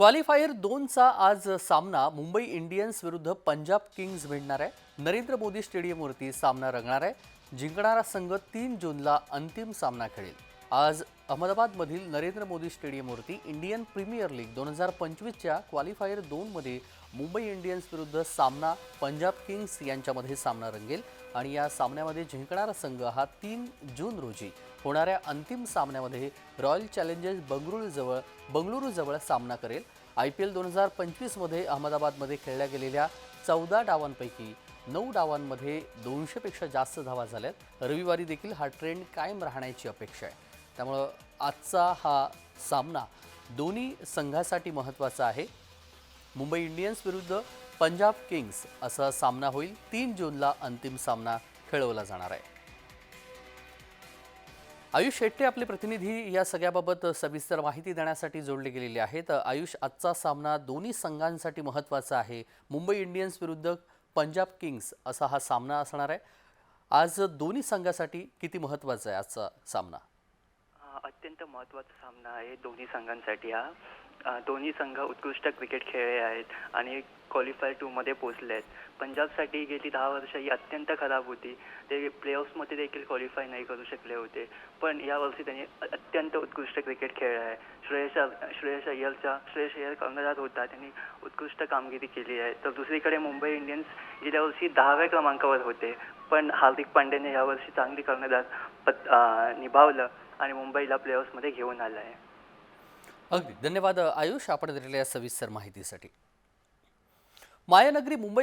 Qualifier दोनचा आज सामना मुंबई इंडियन्स विरुद्ध पंजाब किंग्ज भिडणार आहे. नरेंद्र मोदी स्टेडियमवरती सामना रंगणार आहे. जिंकणारा संघ तीन जूनला अंतिम सामना खेळेल. आज अहमदाबादमधील नरेंद्र मोदी स्टेडियमवरती इंडियन प्रीमियर लीग दोन हजार पंचवीसच्या क्वालिफायर दोनमध्ये मुंबई इंडियन्स विरुद्ध सामना पंजाब किंग्स यांच्यामध्ये सामना रंगेल आणि या सामन्यामध्ये जिंकणारा संघ हा तीन जून रोजी होणाऱ्या अंतिम सामन्यामध्ये रॉयल चॅलेंजर्स बंगळुरूजवळ बंगळुरूजवळ सामना करेल. आय पी एल दोन हजार पंचवीसमध्ये अहमदाबादमध्ये खेळल्या गेलेल्या चौदा डावांपैकी नऊ डावांमध्ये दोनशेपेक्षा जास्त धावा झाल्यात. रविवारी देखील हा ट्रेंड कायम राहण्याची अपेक्षा आहे. त्यामुळं आजचा हा सामना दोन्ही संघासाठी महत्त्वाचा आहे. मुंबई इंडियन्स विरुद्ध पंजाब किंग्स असा सामना होईल. तीन जूनला अंतिम सामना खेळवला जाणार आहे. आयुष शेट्टे आपले प्रतिनिधी या सगळ्याबाबत सविस्तर माहिती देण्यासाठी जोडले गेलेले आहेत. आयुष आजचा सामना दोन्ही संघांसाठी महत्त्वाचा आहे. मुंबई इंडियन्स विरुद्ध पंजाब किंग्स असा हा सामना असणार आहे. आज दोन्ही संघासाठी किती महत्त्वाचा आहे आजचा सामना? अत्यंत महत्त्वाचा सामना आहे दोन्ही संघांसाठी हा. दोन्ही संघ उत्कृष्ट क्रिकेट खेळले आहेत आणि क्वालिफाय टूमध्ये पोचले आहेत. पंजाबसाठी गेली दहा वर्ष ही अत्यंत खराब होती. ते प्लेऑफ्समध्ये देखील क्वालिफाय नाही करू शकले होते. पण यावर्षी त्यांनी अत्यंत उत्कृष्ट क्रिकेट खेळला आहे. श्रेयस श्रेयस अय्यरचा श्रेयस अय्यर कर्णधार होता. त्यांनी उत्कृष्ट कामगिरी केली आहे. तर दुसरीकडे मुंबई इंडियन्स गेल्या वर्षी दहाव्या क्रमांकावर होते. पण हार्दिक पांड्याने यावर्षी चांगली कर्णधार पत निभावलं आणि मुंबईला प्लेऑफ्समध्ये घेऊन आलं आहे. अगदी. धन्यवाद आयुष. आपण दिलेल्या सविस्तर माहितीसाठी. मायानगरी मुंबई